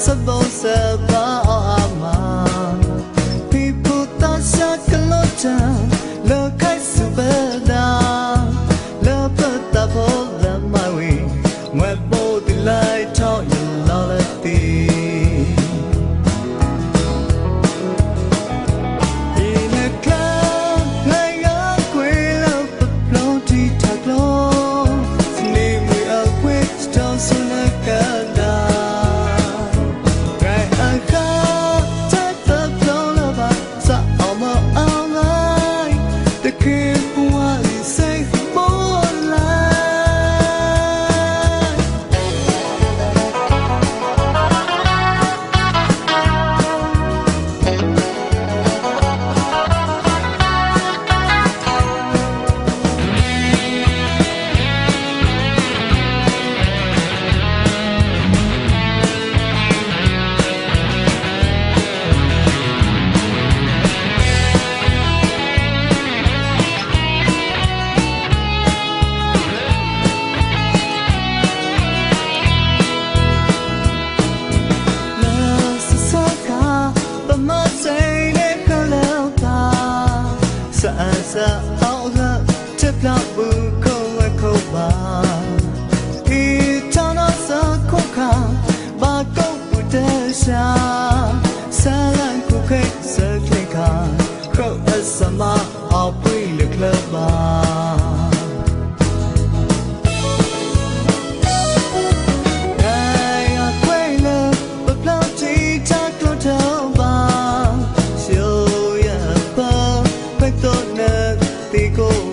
sa danse စာအောင်လာချက်ပြဘူးကိုဝက်ခုပါဒီချောင်းတော့စာခုခါဘာကုန်ဘူးတရှာဆာလန်ခုခဲဆက်ကလခါခရုတ်အစမအပွေလကလပါ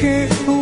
que